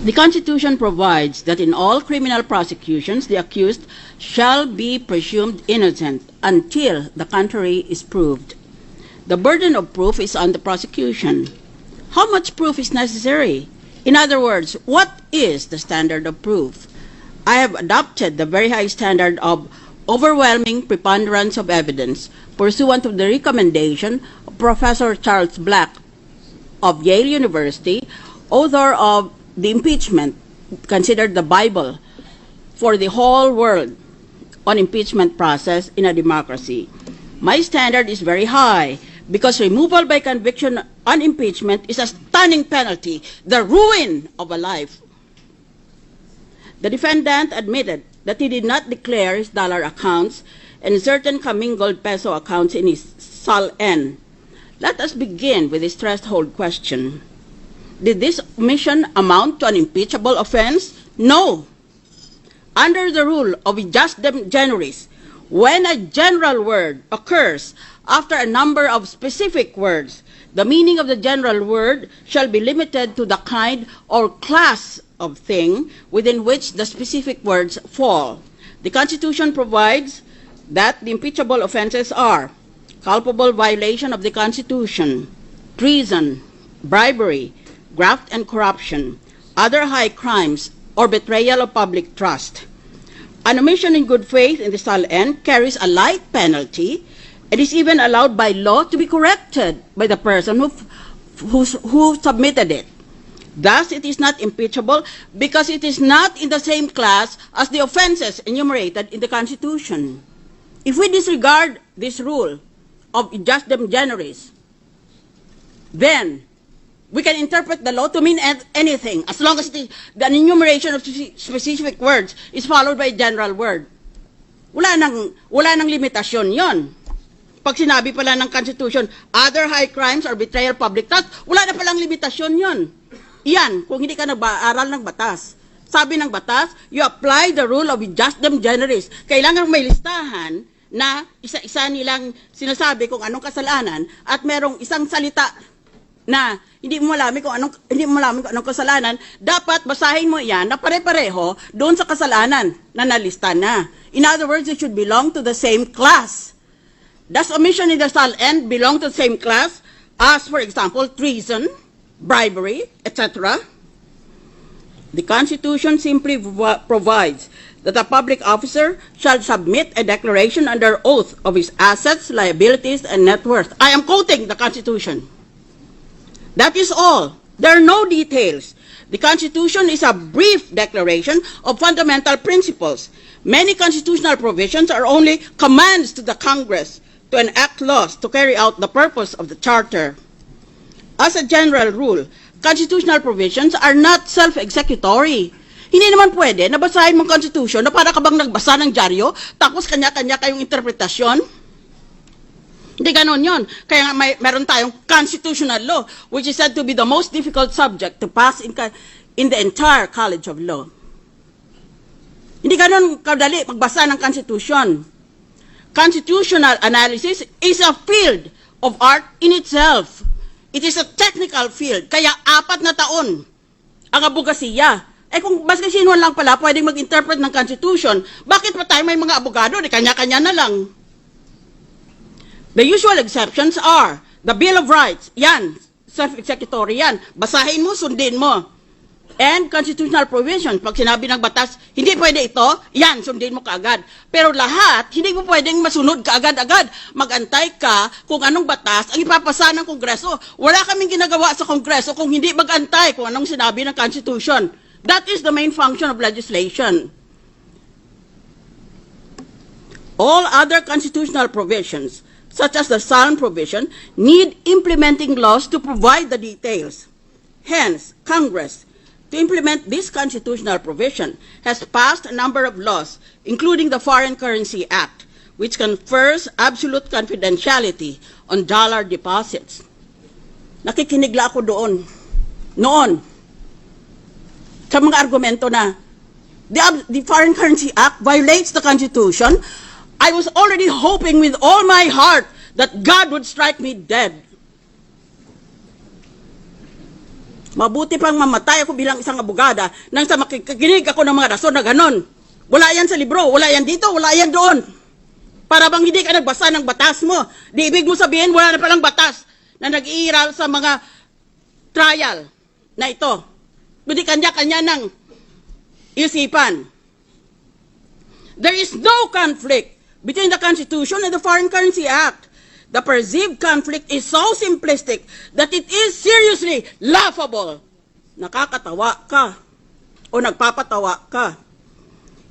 The Constitution provides that in all criminal prosecutions, the accused shall be presumed innocent until the contrary is proved. The burden of proof is on the prosecution. How much proof is necessary? In other words, what is the standard of proof? I have adopted the very high standard of overwhelming preponderance of evidence pursuant to the recommendation of Professor Charles Black of Yale University, author of The Impeachment, considered the Bible for the whole world on impeachment process in a democracy. My standard is very high because removal by conviction on impeachment is a stunning penalty, the ruin of a life. The defendant admitted that he did not declare his dollar accounts and certain commingled peso accounts in his Sal N. Let us begin with this threshold question. Did this omission amount to an impeachable offense? No. Under the rule of just generis, when a general word occurs after a number of specific words, the meaning of the general word shall be limited to the kind or class of thing within which the specific words fall. The Constitution provides that the impeachable offenses are culpable violation of the Constitution, treason, bribery, graft and corruption, other high crimes, or betrayal of public trust. An omission in good faith in the SALN carries a light penalty and is even allowed by law to be corrected by the person who, who, who submitted it. Thus, it is not impeachable because it is not in the same class as the offenses enumerated in the Constitution. If we disregard this rule of just dem generis, then we can interpret the law to mean an- anything as long as the, the enumeration of speci- specific words is followed by a general word. Wala nang, wala nang limitasyon yon. Pag sinabi pala ng Constitution, other high crimes or betrayal public trust, wala na palang limitasyon yon. Yan, kung hindi ka nag-aaral ng batas. Sabi ng batas, you apply the rule of just dem generis. Kailangan may listahan na isa-isa nilang sinasabi kung anong kasalanan at merong isang salita na hindi mo malaman kung anong hindi mo malaman kung anong kasalanan, dapat basahin mo 'yan na pare-pareho doon sa kasalanan na nalista na. In other words, it should belong to the same class. Does omission in the shall end belong to the same class as, for example, treason, bribery, etc.? The Constitution simply prov- provides that a public officer shall submit a declaration under oath of his assets, liabilities, and net worth. I am quoting the Constitution. That is all. There are no details. The Constitution is a brief declaration of fundamental principles. Many constitutional provisions are only commands to the Congress to enact laws to carry out the purpose of the Charter. As a general rule, constitutional provisions are not self-executory. Hindi naman pwede na basahin mong Constitution na para ka bang nagbasa ng dyaryo, tapos kanya-kanya kayong interpretasyon. Hindi ganon yon. Kaya nga may, meron tayong constitutional law, which is said to be the most difficult subject to pass in, in the entire College of Law. Hindi ganon kadali magbasa ng Constitution. Constitutional analysis is a field of art in itself. It is a technical field. Kaya apat na taon ang abogasiya. Eh kung basta sino lang pala pwedeng mag-interpret ng Constitution, bakit pa tayo may mga abogado? Di kanya-kanya na lang. The usual exceptions are the Bill of Rights, yan, self-executory yan. Basahin mo, sundin mo. And constitutional provisions, pag sinabi ng batas, hindi pwede ito, yan, sundin mo kaagad. Pero lahat, hindi mo pwedeng masunod kaagad-agad. Magantay ka kung anong batas ang ipapasa ng Kongreso. Wala kaming ginagawa sa Kongreso kung hindi magantay kung anong sinabi ng Constitution. That is the main function of legislation. All other constitutional provisions, such as the Psalm provision, need implementing laws to provide the details. Hence, Congress, to implement this constitutional provision, has passed a number of laws, including the Foreign Currency Act, which confers absolute confidentiality on dollar deposits. Nakikinigla ako doon. Noon. Sa mga argumento na the, the Foreign Currency Act violates the Constitution, I was already hoping with all my heart that God would strike me dead. Mabuti pang mamatay ako bilang isang abogada nang sa makikinig ako ng mga rason na ganon. Wala yan sa libro, wala yan dito, wala yan doon. Para bang hindi ka nagbasa ng batas mo. Di ibig mo sabihin, wala na palang batas na nag-iiral sa mga trial na ito. Kundi kanya-kanya ng isipan. There is no conflict between the Constitution and the Foreign Currency Act. The perceived conflict is so simplistic that it is seriously laughable. Nakakatawa ka o nagpapatawa ka.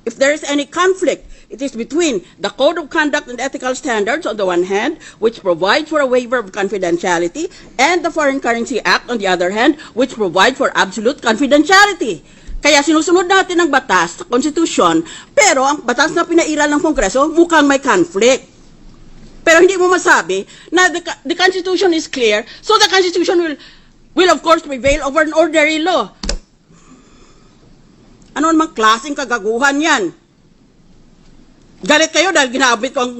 If there is any conflict, it is between the Code of Conduct and Ethical Standards on the one hand, which provides for a waiver of confidentiality, and the Foreign Currency Act on the other hand, which provides for absolute confidentiality. Kaya sinusunod natin ang batas konstitusyon, pero ang batas na pinairal ng Kongreso mukhang may conflict. Pero hindi mo masabi na the, the Constitution is clear, so the Constitution will, will of course prevail over an ordinary law. Ano namang klaseng kagaguhan yan? Galit kayo dahil ginabit ko ang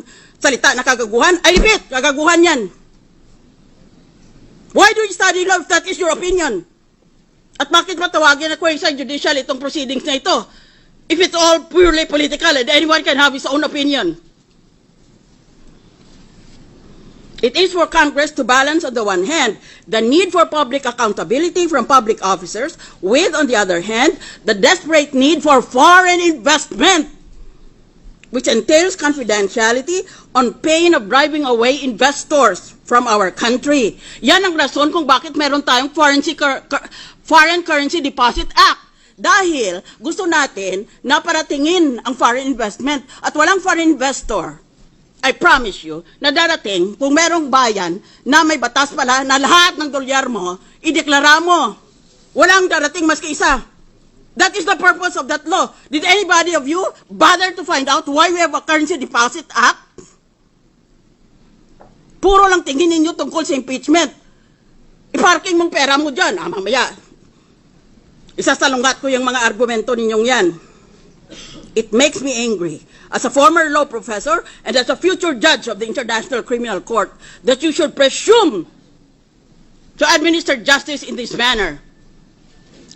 salita na kagaguhan? I repeat, kagaguhan yan. Why do you study law if that is your opinion? At bakit matawagin na quasi judicial itong proceedings na ito? If it's all purely political and anyone can have his own opinion. It is for Congress to balance, on the one hand, the need for public accountability from public officers, with, on the other hand, the desperate need for foreign investment, which entails confidentiality on pain of driving away investors from our country. Yan ang rason kung bakit meron tayong Foreign, Foreign Currency Deposit Act. Dahil gusto natin na paratingin ang foreign investment at walang foreign investor I promise you, na darating, kung merong bayan na may batas pala na lahat ng dolyar mo, ideklara mo. Walang darating maski isa. That is the purpose of that law. Did anybody of you bother to find out why we have a Currency Deposit Act? Puro lang tingin ninyo tungkol sa impeachment. I-parking mong pera mo dyan. Ah, mamaya. Isasalungat ko yung mga argumento ninyong yan. It makes me angry as a former law professor and as a future judge of the International Criminal Court that you should presume to administer justice in this manner.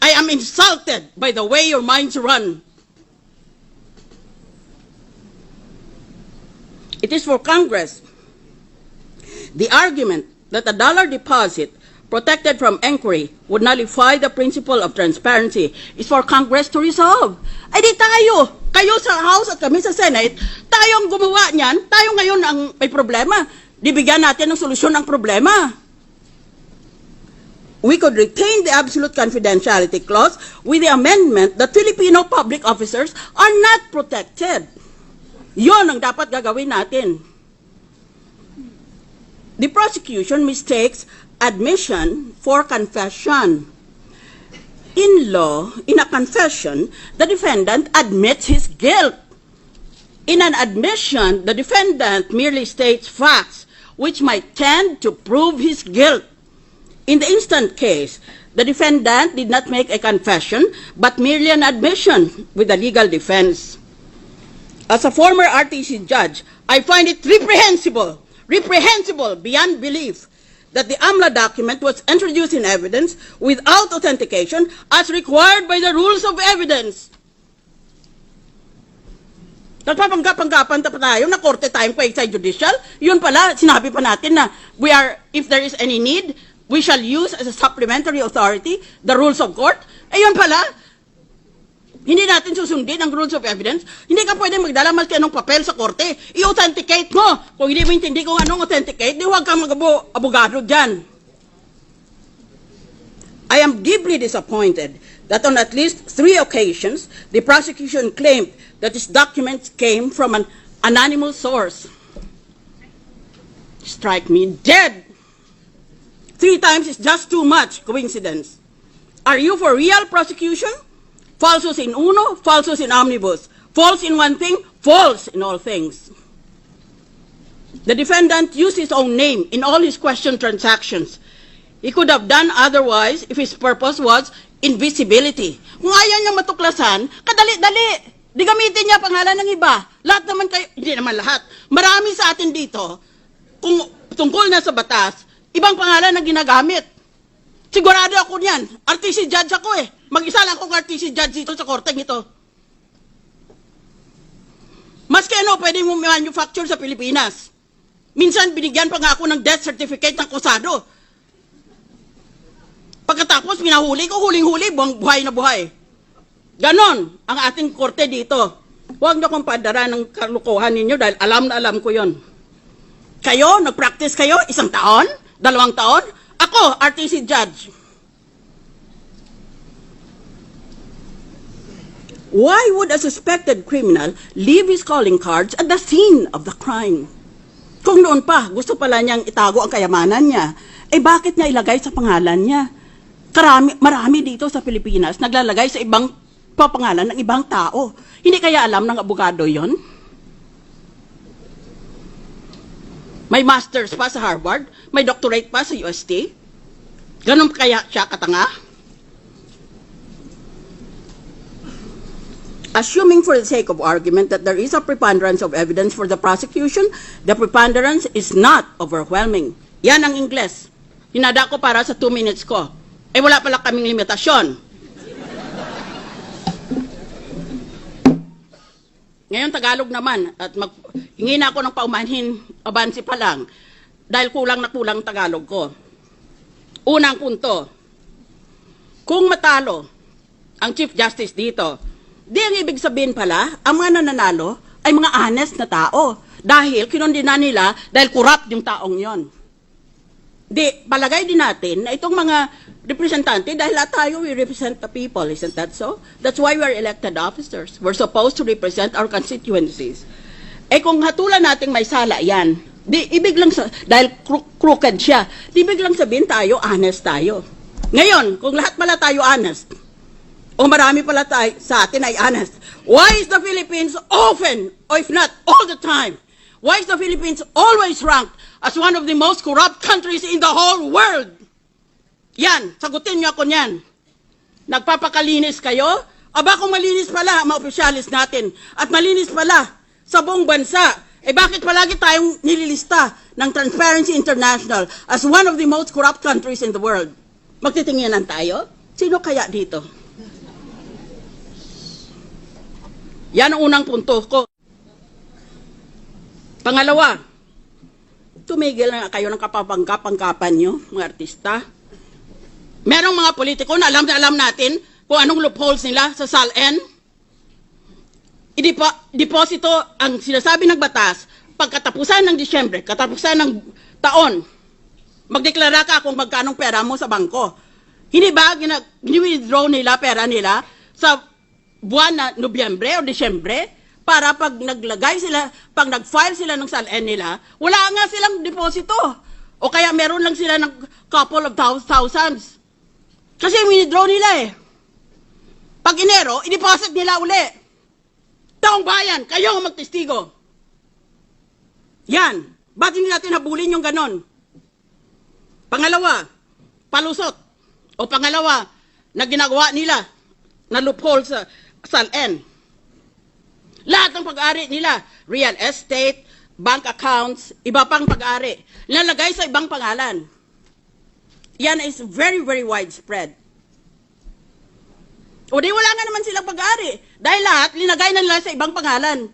I am insulted by the way your minds run. It is for Congress. The argument that a dollar deposit protected from inquiry would nullify the principle of transparency is for Congress to resolve. Ay di tayo, kayo sa House at kami sa Senate, tayo ang gumawa niyan, tayo ngayon ang may problema. Dibigyan natin ng solusyon ang problema. We could retain the absolute confidentiality clause with the amendment that Filipino public officers are not protected. Yon ang dapat gagawin natin. The prosecution mistakes admission for confession. In law, in a confession, the defendant admits his guilt. In an admission, the defendant merely states facts which might tend to prove his guilt. In the instant case, the defendant did not make a confession but merely an admission with a legal defense. As a former RTC judge, I find it reprehensible, reprehensible beyond belief that the AMLA document was introduced in evidence without authentication as required by the rules of evidence. Nagpapanggap-panggapan pa tayo na korte tayong quasi judicial. Yun pala, sinabi pa natin na we are, if there is any need, we shall use as a supplementary authority the rules of court. Eh yun pala, hindi natin susundin ang rules of evidence. Hindi ka pwede magdala maski anong papel sa korte. I-authenticate mo. Kung hindi mo intindi kung anong authenticate, di huwag kang mag-abogado dyan. I am deeply disappointed that on at least three occasions, the prosecution claimed that these documents came from an anonymous source. Strike me dead. Three times is just too much coincidence. Are you for real prosecution? Falsus in uno, falsus in omnibus. False in one thing, false in all things. The defendant used his own name in all his question transactions. He could have done otherwise if his purpose was invisibility. Kung ayaw niya matuklasan, kadali-dali. Di gamitin niya pangalan ng iba. Lahat naman kayo, hindi naman lahat. Marami sa atin dito, kung tungkol na sa batas, ibang pangalan na ginagamit. Sigurado ako niyan. RTC judge ako eh. Mag-isa lang akong RTC judge dito sa korteng ito. Maski ano, pwede mo manufacture sa Pilipinas. Minsan, binigyan pa nga ako ng death certificate ng kusado. Pagkatapos, minahuli ko, huling-huli, buwang buhay na buhay. Ganon ang ating korte dito. Huwag na kong padara ng kalukuhan ninyo dahil alam na alam ko yon. Kayo, nag-practice kayo isang taon? Dalawang taon? Ako, RTC judge. Why would a suspected criminal leave his calling cards at the scene of the crime? Kung noon pa, gusto pala niyang itago ang kayamanan niya, eh bakit niya ilagay sa pangalan niya? Karami, marami dito sa Pilipinas naglalagay sa ibang papangalan ng ibang tao. Hindi kaya alam ng abogado yon? May master's pa sa Harvard, may doctorate pa sa UST. Ganun kaya siya katanga? Assuming for the sake of argument that there is a preponderance of evidence for the prosecution, the preponderance is not overwhelming. Yan ang Ingles. Hinada ko para sa two minutes ko. Eh wala pala kaming limitasyon. Ngayon Tagalog naman at mag hingi na ako ng paumanhin abansi pa lang dahil kulang na kulang Tagalog ko. Unang punto. Kung matalo ang Chief Justice dito, di ang ibig sabihin pala, ang mga nananalo ay mga honest na tao. Dahil kinondina nila dahil corrupt yung taong yon. Di, palagay din natin na itong mga representante, dahil lahat tayo, we represent the people, isn't that so? That's why we are elected officers. We're supposed to represent our constituencies. Eh kung hatulan nating may sala yan, di, ibig lang sa, dahil cro- crooked siya, di ibig lang sabihin tayo, honest tayo. Ngayon, kung lahat pala tayo honest, o marami pala tayo sa atin ay honest, why is the Philippines often, or if not all the time, why is the Philippines always ranked as one of the most corrupt countries in the whole world? Yan, sagutin niyo ako niyan. Nagpapakalinis kayo? Aba kung malinis pala mga opisyalis natin at malinis pala sa buong bansa, eh bakit palagi tayong nililista ng Transparency International as one of the most corrupt countries in the world? Magtitinginan tayo? Sino kaya dito? Yan ang unang punto ko. Pangalawa, tumigil na kayo ng kapapangkapangkapan nyo, mga artista. Merong mga politiko na alam na alam natin kung anong loopholes nila sa SALN. Idipo, deposito ang sinasabi ng batas pagkatapusan ng Disyembre, katapusan ng taon, magdeklara ka kung magkanong pera mo sa bangko. Hindi ba gina- gini-withdraw nila pera nila sa buwan na Nobyembre o Disyembre para pag naglagay sila, pag nag-file sila ng SALN nila, wala nga silang deposito. O kaya meron lang sila ng couple of thou- thousands. Kasi withdraw nila eh. Pag Enero, i-deposit nila uli. Taong bayan, kayo ang magtestigo. Yan. Ba't hindi natin habulin yung ganon? Pangalawa, palusot. O pangalawa, na ginagawa nila na loophole sa SALN. Lahat ng pag-ari nila, real estate, bank accounts, iba pang pag-ari, nalagay sa ibang pangalan. Yan is very, very widespread. O di wala nga naman silang pag-ari. Dahil lahat, linagay na nila sa ibang pangalan.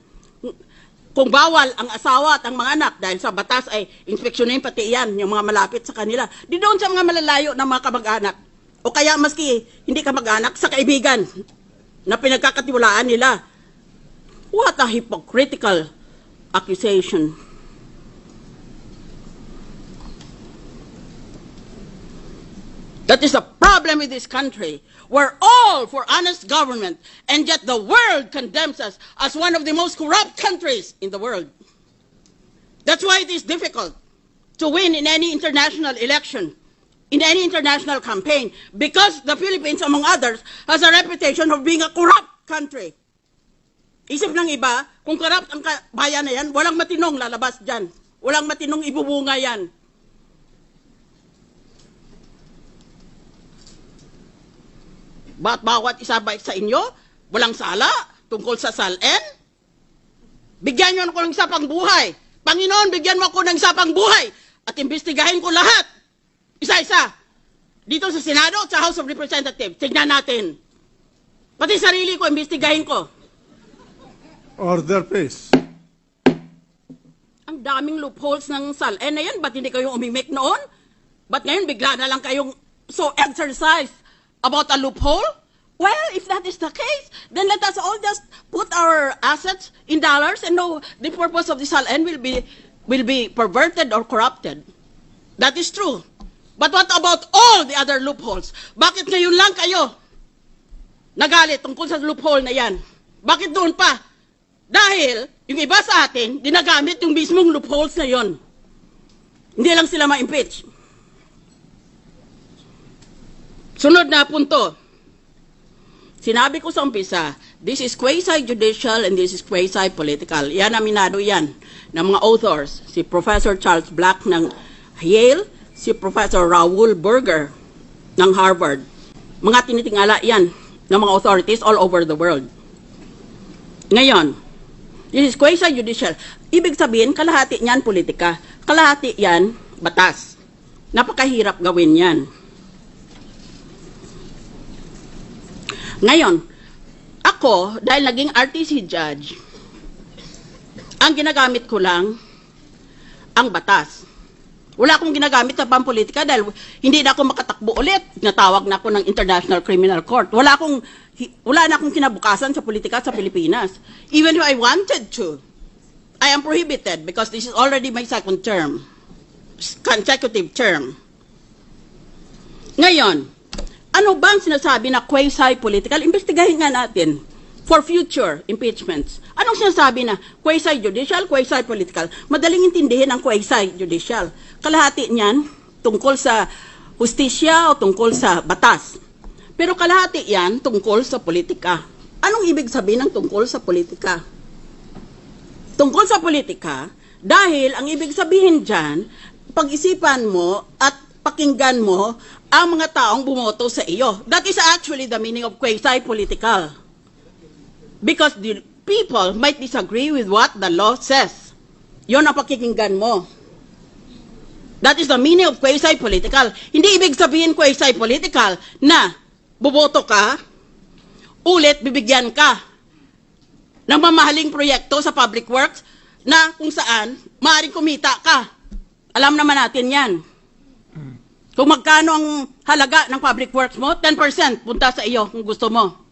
Kung bawal ang asawa at ang mga anak, dahil sa batas ay inspeksyonin pati yan, yung mga malapit sa kanila. Di doon sa mga malalayo na mga kamag-anak. O kaya maski hindi kamag-anak, sa kaibigan na pinagkakatiwalaan nila. What a hypocritical accusation. That is a problem with this country. We're all for honest government, and yet the world condemns us as one of the most corrupt countries in the world. That's why it is difficult to win in any international election, in any international campaign, because the Philippines, among others, has a reputation of being a corrupt country. Isip ng iba, kung corrupt ang bayan na yan, walang matinong lalabas dyan. Walang matinong ibubunga yan. Ba't bawat isa ba sa inyo, walang sala tungkol sa SALN? Bigyan niyo ako ng isa pang buhay. Panginoon, bigyan mo ako ng isa pang buhay at imbestigahin ko lahat. Isa-isa. dito sa Senado at sa House of Representatives. Tignan natin. Pati sarili ko, imbestigahin ko. Order, please. Ang daming loopholes ng SAL. Eh na yan, ba't hindi kayo umimik noon? Ba't ngayon bigla na lang kayong so exercise about a loophole? Well, if that is the case, then let us all just put our assets in dollars and know the purpose of the SALN will be will be perverted or corrupted. That is true. But what about all the other loopholes? Bakit ngayon lang kayo nagalit tungkol sa loophole na yan? Bakit doon pa? Dahil yung iba sa atin, dinagamit yung mismong loopholes na yon. Hindi lang sila ma-impeach. Sunod na punto. Sinabi ko sa umpisa, this is quasi-judicial and this is quasi-political. Yan aminado yan ng mga authors. Si Professor Charles Black ng Yale, si Professor Raoul Berger ng Harvard. Mga tinitingala yan ng mga authorities all over the world. Ngayon, this is quasi-judicial. Ibig sabihin, kalahati niyan politika. Kalahati yan batas. Napakahirap gawin yan. Ngayon, ako, dahil naging RTC judge, ang ginagamit ko lang ang batas. Wala akong ginagamit sa pampolitika dahil hindi na ako makatakbo ulit. Natawag na ako ng International Criminal Court. Wala akong wala na akong kinabukasan sa politika sa Pilipinas. Even if I wanted to, I am prohibited because this is already my second term. Consecutive term. Ngayon, ano ba ang sinasabi na quasi-political? Investigahin nga natin for future impeachments. Anong sinasabi na quasi-judicial, quasi-political? Madaling intindihin ang quasi-judicial. Kalahati niyan tungkol sa hustisya o tungkol sa batas. Pero kalahati yan tungkol sa politika. Anong ibig sabihin ng tungkol sa politika? Tungkol sa politika, dahil ang ibig sabihin dyan, pag-isipan mo at pakinggan mo ang mga taong bumoto sa iyo. That is actually the meaning of quasi-political. Because the people might disagree with what the law says. Yon ang pakikinggan mo. That is the meaning of quasi-political. Hindi ibig sabihin quasi-political na buboto ka, ulit bibigyan ka ng mamahaling proyekto sa public works na kung saan maaaring kumita ka. Alam naman natin yan. Kung magkano ang halaga ng public works mo, 10% punta sa iyo kung gusto mo.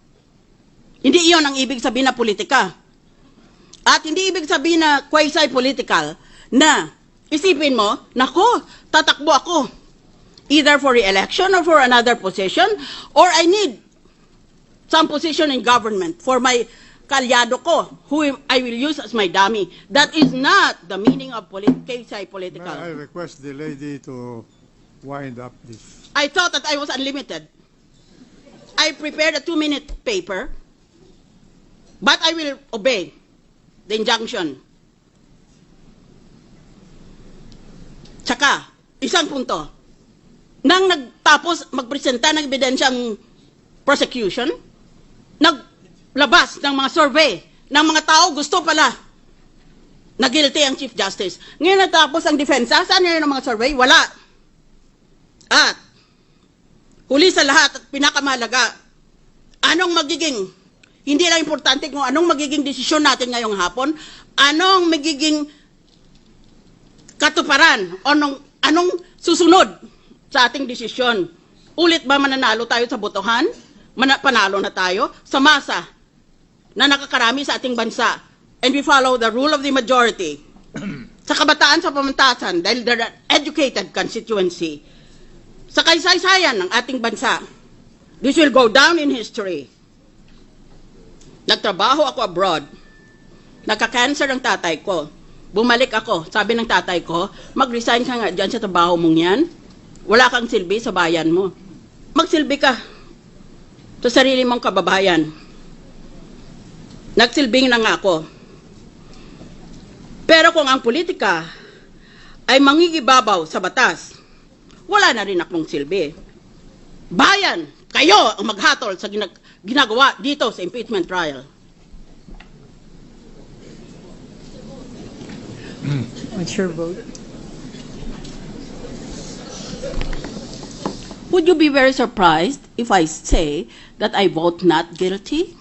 Hindi iyon ang ibig sabihin na politika. At hindi ibig sabihin na quasi-political na isipin mo, nako, tatakbo ako. Either for re-election or for another position, or I need some position in government for my kalyado ko, who I will use as my dummy. That is not the meaning of polit- quasi-political. I request the lady to wind up this. I thought that I was unlimited. I prepared a two-minute paper, but I will obey the injunction. Tsaka, isang punto. Nang nagtapos magpresenta ng ebidensyang prosecution, naglabas ng mga survey ng mga tao gusto pala na guilty ang Chief Justice. Ngayon natapos ang defensa, saan yun ang mga survey? Wala. At, huli sa lahat at pinakamahalaga, anong magiging, hindi lang importante kung anong magiging desisyon natin ngayong hapon, anong magiging katuparan, anong, anong susunod sa ating desisyon. Ulit ba mananalo tayo sa botohan? Mana, panalo na tayo sa masa na nakakarami sa ating bansa. And we follow the rule of the majority. sa kabataan sa pamantasan, dahil they're an educated constituency, sa kaysaysayan ng ating bansa. This will go down in history. Nagtrabaho ako abroad. Nagka-cancer ang tatay ko. Bumalik ako. Sabi ng tatay ko, mag-resign ka nga dyan sa trabaho mong yan. Wala kang silbi sa bayan mo. Magsilbi ka sa sarili mong kababayan. Nagsilbing na nga ako. Pero kung ang politika ay mangigibabaw sa batas, wala na rin akong silbi. Bayan, kayo ang maghatol sa ginag- ginagawa dito sa impeachment trial. What's your vote? Would you be very surprised if I say that I vote not guilty?